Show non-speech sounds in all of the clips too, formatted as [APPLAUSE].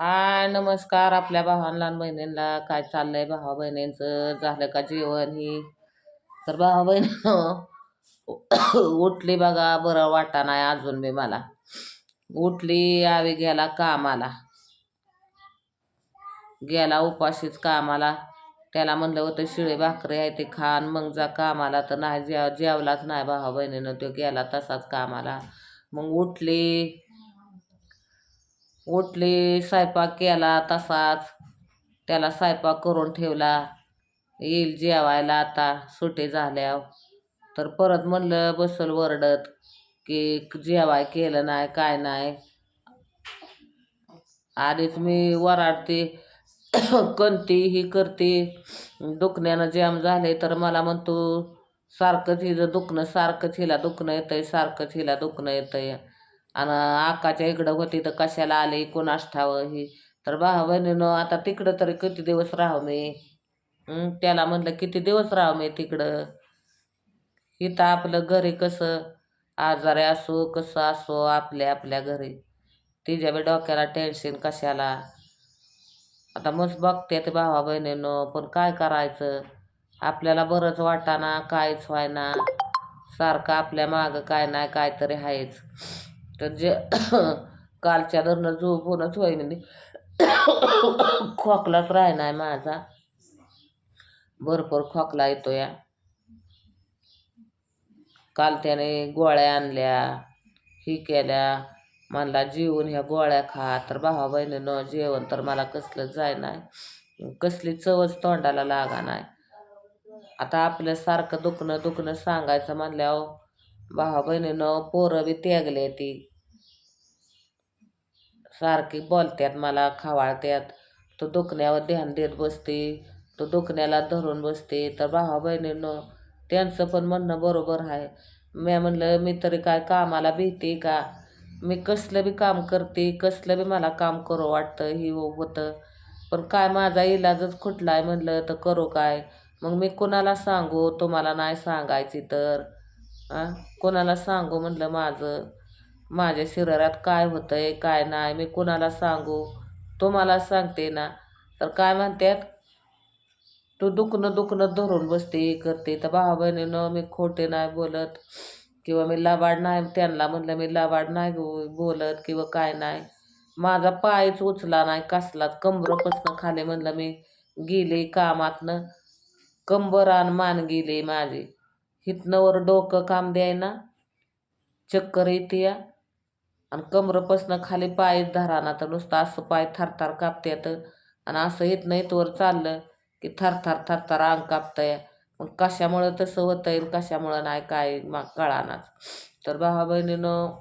हाय नमस्कार आपल्या भावान लहान बहिणींना. काय चाललंय भावा बहिणींचं? झालं का जेवण ही? तर भावा बहिणीनं [COUGHS] उठली बघा बरं वाटा नाही अजून मी मला. उठली आवी गेला कामाला. गेला उपाशीच कामाला. त्याला म्हणलं होतं शिळे भाकरी आहे ते खान मग जा कामाला. तर नाही जेव जेवलाच नाही भावा बहिणीनं. तो गेला तसाच कामाला. मग उठली उठली स्वयंपाक केला तसाच. त्याला स्वयंपाक करून ठेवला. येईल जेवायला आता सुटे झाल्या तर परत म्हणलं बसल वरडत की जेवाय केलं नाही काय नाही. आधीच मी वराडते [COUGHS] कणती ही करते. दुखण्यानं जाम झाले तर मला म्हणतो सारखंच हिचं दुखणं सारखंच हिला दुखणं येतंय सारखंच हिला दुखणं येतंय. आणि आकाच्या इकडं होती तर कशाला आले? कोणास ठावं ही? तर भावा बहिणीनं आता तिकडं तरी किती दिवस राहू मी? त्याला म्हणलं किती दिवस राहू मी तिकडं? इथं आपलं घरी कसं? आजारे असो कसं असो आपल्या आपल्या घरी. तिच्या बी डोक्याला टेन्शन कशाला? आता मस्त बघते ते भावा बहिणीनं पण काय करायचं? आपल्याला बरंच वाटाना कायच व्हायना. सारखं आपल्या मागं काय नाही काहीतरी आहेच. तर जे [COUGHS] कालच्या धरणं झोपूनच होईन खोकलाच राहणार माझा. भरपूर खोकला येतो या काल त्याने गोळ्या आणल्या ही केल्या म्हणला जेवून ह्या गोळ्या खा. तर भावा बहिणीनं जेवण तर मला कसलं जाय नाही कसली चवच तोंडाला लागा नाही आता आपल्यासारखं दुखणं दुखणं सांगायचं म्हणल्यावर भावा बहिणीनं पोरं बी त्यागले ती. सारखी बोलत्यात मला खवाळत्यात. तो दुखण्यावर ध्यान देत बसते. तो दुखण्याला धरून बसते. तर भावा बहिणीनं त्यांचं पण म्हणणं बरोबर आहे. मी म्हणलं मी तरी काय कामाला भीते का? मी कसलं बी काम करते कसलं बी मला काम करू वाटतं ही होतं. पण काय माझा इलाजच खुटला आहे म्हणलं तर करू काय? मग मी कोणाला सांगू? तुम्हाला नाही सांगायची तर. आ? कोणाला सांगू? म्हणलं माझं. माझ्या शरीरात काय होतंय काय नाही मी कुणाला सांगू? तुम्हाला सांगते ना. तर काय म्हणतात? तू दुखणं दुखणं धरून बसते हे करते. तर भावा बहिणीनं मी खोटे नाही बोलत किंवा मी लाबाड नाही त्यांना म्हणलं मी लाबाड नाही बोलत किंवा काय नाही. माझा पायच उचला नाही कसलाच. कंबरपासनं खाली म्हणलं मी गेले कामातनं. कंबर आणि मान गेले माझे. हितनं वर डोकं काम द्यायना. चक्कर येते या. आणि कमरपासनं खाली पाय धराना. तर नुसतं असं पाय थरथर कापत्यात. आणि असं इथनं इथवर चाललं की थरथर थरथर अंग कापतंय. मग कशामुळं तसं होतं येईल कशामुळं नाही काय मग कळानाच. तर भावा बहिणीनं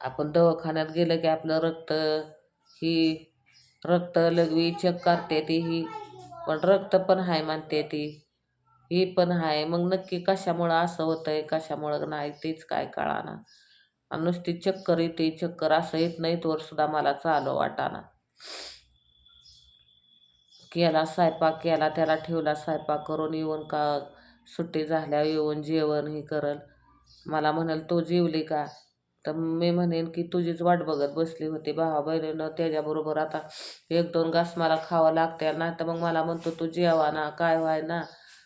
आपण दवाखान्यात गेलं की आपलं रक्त ही रक्त लघवी चेक करते ती ही. पण रक्त पण आहे म्हणते ती. ही पण आहे मग नक्की कशामुळं असं होतंय कशामुळं नाही तेच काय कळाना. आणि नुसती चक्कर येते चक्कर असं येत नाही तोवर सुद्धा मला चालू वाटाना केला स्वयंपाक केला त्याला ठेवला स्वयंपाक करून येऊन का सुट्टी झाल्यावर येऊन जेवण हे करल. मला म्हणाल तो जेवली का? तर मी म्हणेन की तुझीच वाट बघत बसली होती भावा बहिणीनं त्याच्याबरोबर आता एक दोन घास मला खावं लागते नाही तर मग मला म्हणतो तू जेवा ना काय व्हाय ना?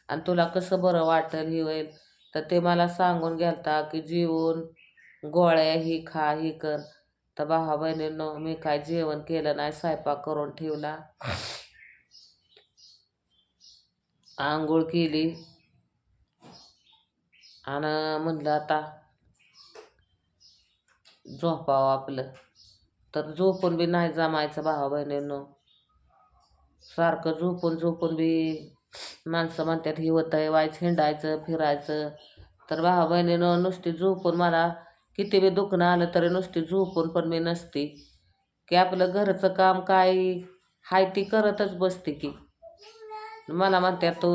आणि तुला कसं बरं वाटेल हे होईल? तर ते मला सांगून घ्यालता की जेवून गोळ्या ही खा ही कर. तर भावा बहिणीनं मी काय जेवण केलं नाही स्वयंपाक करून ठेवला. आंघोळ केली. आणि म्हणलं आता झोपावं आपलं. तर झोपून बी नाही जमायचं भावा बहिणीनं. सारखं झोपून झोपून बी माणसं म्हणतात हिवत होतंय वायच हिंडायचं फिरायचं. तर भावा बहिणीनं नुसती झोपून मला किती बी दुखणं आलं तरी नुसती झोपून पण मी नसते. की आपलं घरचं काम काय हाय ती करतच बसते की. मला म्हणत्या तू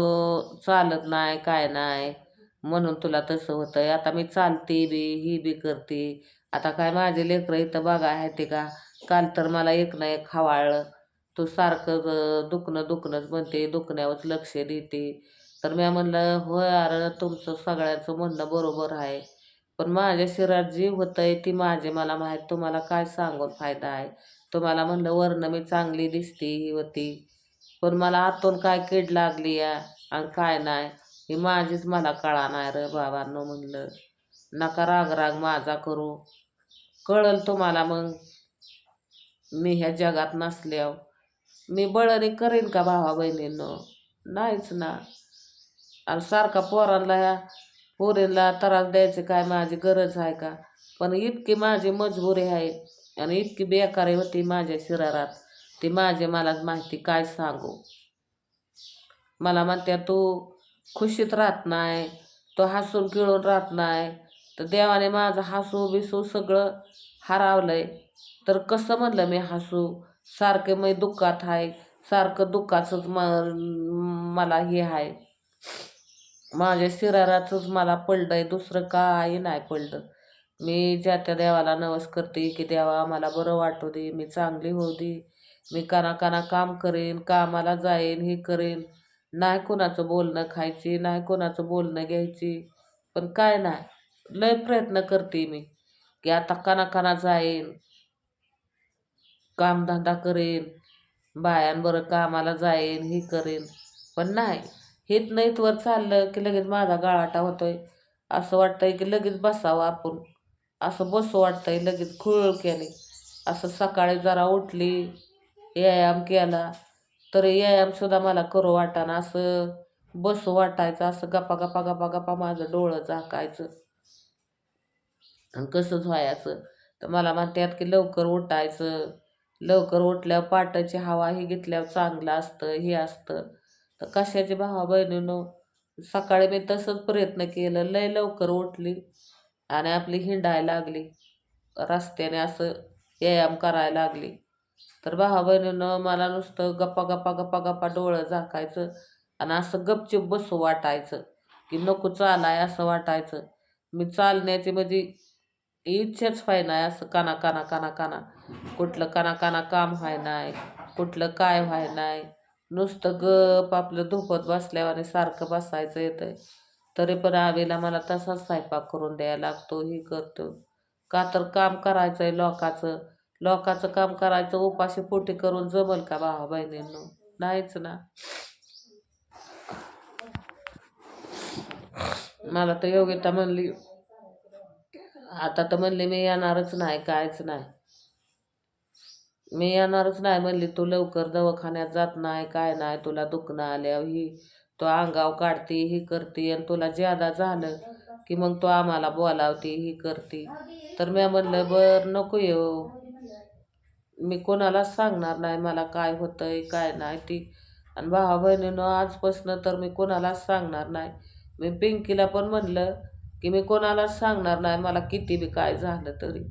चालत नाही काय नाही. म्हणून तुला तसं होतं आता मी चालते बी ही बी करते. आता काय माझे लेकरं इथं बघा आहे ते का? काल तर मला एक ना एक खवाळलं तू सारखं दुखणं दुखणंच म्हणते. दुखण्यावरच लक्ष देते. तर मी म्हणलं होय अरे तुमचं सगळ्यांचं म्हणणं बरोबर आहे. पण माझ्या शरीरात जी होतंय ती माझे मला माहीत तुम्हाला काय सांगून फायदा आहे. तुम्हाला म्हणलं वरनं मी चांगली दिसती ही होती. पण मला आतून काय कीड लागली या आणि काय नाही ही माझीच मला कळा नाही र बाबांनो म्हणलं. नका राग राग माझा करू. कळल तुम्हाला मग? मी ह्या जगात नसल्यावर मी बळणी करेन का भावा बहिणींनो? नाहीच ना. आणि सारखा पोरांना ह्या पोरींना त्रास द्यायची काय माझी गरज आहे का? पण इतकी माझी मजबुरी आहे आणि इतकी बेकारी होती माझ्या शरीरात. ती माझे मला माहिती काय सांगू? मला म्हणत्या तू खुशीत राहत नाही तो हसून खिळून राहत नाही. तर देवाने माझं हसू बिसू सगळं हरावलंय. तर कसं म्हणलं मी हसू? सारखे मी दुःखात आहे. सारखं दुःखाचंच म मला हे आहे. माझ्या शरीराचंच मला पडलंय दुसरं काही नाही पडलं. मी ज्या त्या देवाला नवस करते की देवा मला बरं वाटू दे मी चांगली होऊ दे मी काना काना काम करेन कामाला जाईन हे करेन. नाही कोणाचं बोलणं खायची नाही कोणाचं बोलणं घ्यायची पण काय नाही. लय प्रयत्न करते मी की आता काना काना जाईन कामधंदा करेन बायांबरं कामाला जाईन हे करेन. पण नाही. हेच नाहीत वर चाललं की लगेच माझा गाळाटा होतोय. असं वाटतंय की लगेच बसावं आपण. असं बसू वाटतंय लगेच खुळ केले. असं सकाळी जरा उठली व्यायाम केला तर व्यायामसुद्धा मला करू वाटाना. असं बसू वाटायचं असं गप्पा गप्पा गप्पा गप्पा माझं डोळं झाकायचं. आणि कसंच व्हायचं? तर मला म्हणतात की लवकर उठायचं. लवकर उठल्यावर पाटाची हवा ही घेतल्यावर चांगलं असतं हे असतं. कशाची भावा बहिणीनं सकाळी मी तसंच प्रयत्न केलं लय लवकर उठली आणि आपली हिंडायला लागली. रस्त्याने असं व्यायाम करायला लागली. तर भावा बहिणीनं मला नुसतं गप्पा गप्पा गप्पा गप्पा डोळं झाकायचं आणि असं गपचूप बसू वाटायचं की नको चालाय असं वाटायचं. मी चालण्याची म्हणजे इच्छाच व्हाय नाही असं काना काना काना काना. कुठलं काना काना काम व्हाय नाही कुठलं काय व्हाय नाही नुसतं गप आपलं धोपत बसल्यावर सारखं बसायचं येतं तरी पण आवेला मला तसाच स्वयंपाक करून द्यायला लागतो हे करतो. का तर काम करायचं आहे लोकाचं. लोकाचं काम करायचं उपाशी पोटी करून जमल का भावा बहिणींनो? नाहीच ना. मला तर योगिता म्हणली आता तर म्हणली मी येणारच नाही कायच नाही. मी येणारच नाही म्हणली तू लवकर दवाखान्यात जात नाही काय नाही तुला दुखणं आल्यावर ही तो अंगाव काढते ही करते आणि तुला ज्यादा झालं की मग तो आम्हाला बोलावते ही करते. तर मी म्हणलं बर नको येऊ. मी कोणालाच सांगणार नाही मला काय होतंय काय नाही ती. आणि भावा बहिणीनं आजपासनं तर मी कोणालाच सांगणार नाही. मी पिंकीला पण म्हणलं की मी कोणालाच सांगणार नाही मला किती बी काय झालं तरी.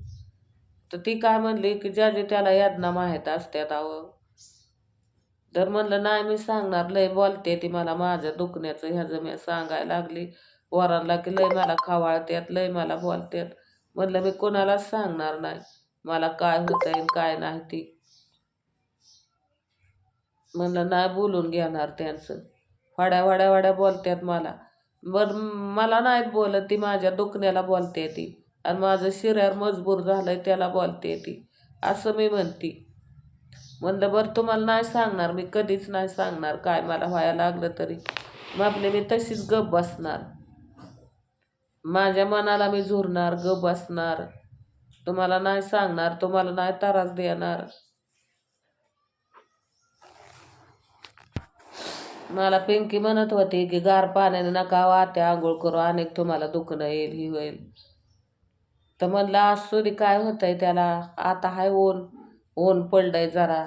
तर ती काय म्हणली की ज्याचे त्याला यातना माहीत असत्यात अहो. तर म्हणलं नाही मी सांगणार लय बोलते ती मला माझ्या दुखण्याचं ह्याचं मी सांगायला लागली. वरांना की लय मला खावाळत्यात लय मला बोलत्यात. म्हणलं मी कोणालाच सांगणार नाही. मला काय होतंय काय नाही ती. म्हणलं नाही बोलून घेणार त्यांचं. वाड्या वाड्या वाड्या बोलत्यात मला. बर मला नाहीत बोलत ती माझ्या दुखण्याला बोलते ती. आणि माझं शरीर मजबूर झालंय त्याला बोलते ती. असं मी म्हणते. म्हणलं बरं तुम्हाला नाही सांगणार मी कधीच नाही सांगणार काय मला व्हायला लागलं तरी. मग आपले मी तशीच गप बसणार. माझ्या मनाला मी झुरणार गप बसणार. तुम्हाला नाही सांगणार तुम्हाला नाही त्रास देणार. मला पिंकी म्हणत होती की गार पाण्याने नका वात्या आंघोळ करू अनेक तुम्हाला दुखणं येईल ही होईल. तर म्हणलं असू दे काय आहे त्याला? आता हाय ऊन ऊन आहे जरा.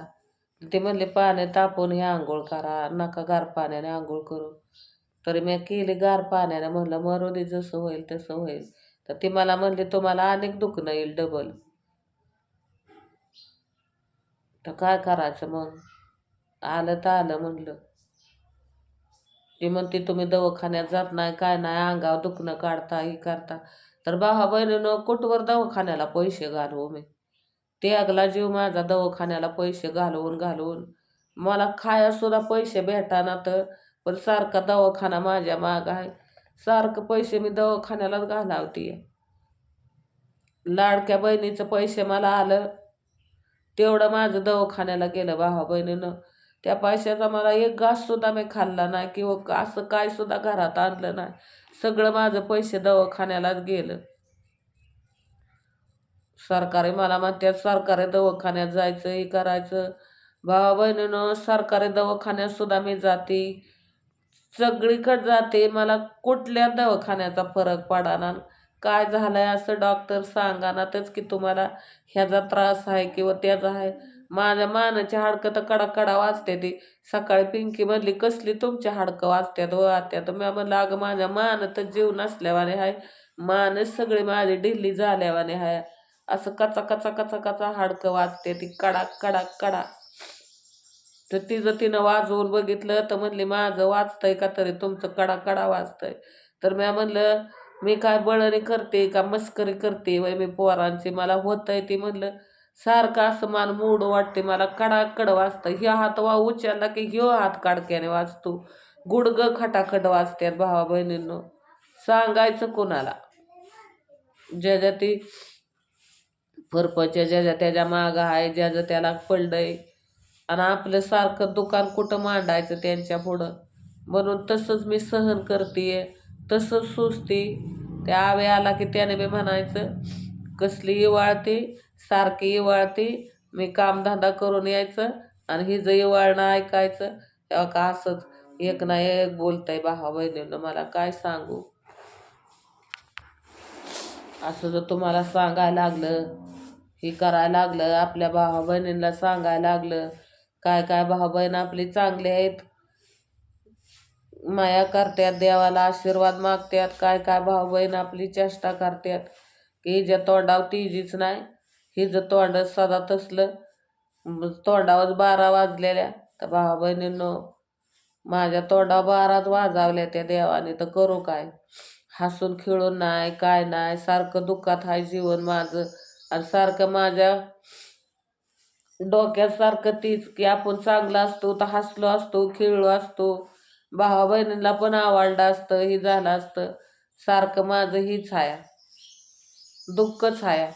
ते म्हणले पाण्यात तापून हे आंघोळ करा नका गार पाण्याने आंघोळ करू. तरी मी केली गार पाण्याने म्हणलं मरू दे जसं होईल तसं होईल. तर ती मला म्हणली तुम्हाला अनेक दुखणं येईल डबल तर काय करायचं मग? आलं तर आलं म्हणलं. ती म्हणते तुम्ही दवाखान्यात जात नाही काय नाही अंगावर दुखणं काढता हे करता. तर भावा बहिणीनं कुठवर दवाखान्याला पैसे घालवू मी. त्यागला जीव माझा दवाखान्याला पैसे घालवून घालवून. मला खायासुद्धा पैसे भेटाना तर पण सारखा दवाखाना माझ्या माग आहे. सारखं पैसे मी दवाखान्यालाच घालावते लाडक्या बहिणीचं पैसे मला आलं. तेवढं माझं दवाखान्याला गेलं भावा बहिणीनं. त्या पैशाचा मला एक घास सुद्धा मी खाल्ला नाही किंवा असं काय सुद्धा घरात आणलं नाही. सगळं माझं पैसे दवाखान्यालाच गेलं. सरकारी मला म्हणतात सरकारी दवाखान्यात जायचं हे करायचं. भावा बहिणीनं सरकारी दवाखान्यात सुद्धा मी जाते. सगळीकडे जाते मला कुठल्या दवाखान्याचा फरक पडाना? काय झालं आहे असं डॉक्टर सांगा की तुम्हाला ह्याचा त्रास आहे किंवा त्याचा आहे? माझ्या मानाची हाडकं तर कडा कडा वाचते ती सकाळी पिंकी म्हणली कसली तुमची हाडकं वाजत्यात वाजत्यात? मी म्हणलं अगं माझ्या मान तर जीव नसल्यावाने आहे मानच सगळी माझी ढिल्ली झाल्यावाने आहे असं कचा कचा कचा कचा हाडकं वाचते ती कडा कडा कडा. तर तिचं तिनं वाजवून बघितलं तर म्हणली माझं वाचतंय का तरी? तुमचं कडा कडा वाचतंय तर मी म्हणलं मी काय बळणी करते का मस्करी करते? वय मी पोरांची मला होतंय ती म्हणलं. सारखं असं मान मूड वाटते मला कडाकड वाजतं. ह्या हात वा उचलला की ह्यो हात काडक्याने वाजतो. गुडग खटाखट वाजतात भावा बहिणींनो. सांगायचं कोणाला? ज्याच्या ती फरपच्या ज्याच्या त्याच्या मागं आहे ज्याचं त्याला पडलंय. आणि आपलं सारखं दुकान कुठं मांडायचं त्यांच्या पुढं? म्हणून तसंच मी सहन करते तसंच सुचते त्या आवे आला की त्याने बी म्हणायचं कसली वाळते सारखी इवाळते मी कामधंदा करून यायचं आणि हिचं इवाळणं ऐकायचं. तेव्हा का असंच एक ना एक बोलताय भावा बहिणीनं मला काय सांगू? असं जर तुम्हाला सांगायला लागलं हे करायला लागलं आपल्या भावा बहिणींना सांगायला लागलं काय काय भाऊ बहीण आपली चांगली आहेत? माया करतात देवाला आशीर्वाद मागतात काय काय भाऊ बहीण आपली चेष्टा करतात की ज्या तोंडावर तिजीच नाही हिचं तोंड सदा तसलं तोंडावर बारा वाजलेल्या. तर भावा बहिणींनो माझ्या तोंडावर बाराच वाजावल्या त्या देवाने. तर करू काय? हसून खेळून नाही काय नाही सारखं दुःखात आहे जीवन माझं. आणि सारखं माझ्या डोक्यात सारखं तीच की आपण चांगला असतो तर हसलो असतो खेळलो असतो. भावा बहिणींना पण आवडलं असतं हे झालं असतं. सारखं माझं हीच आहे दुःखच आहे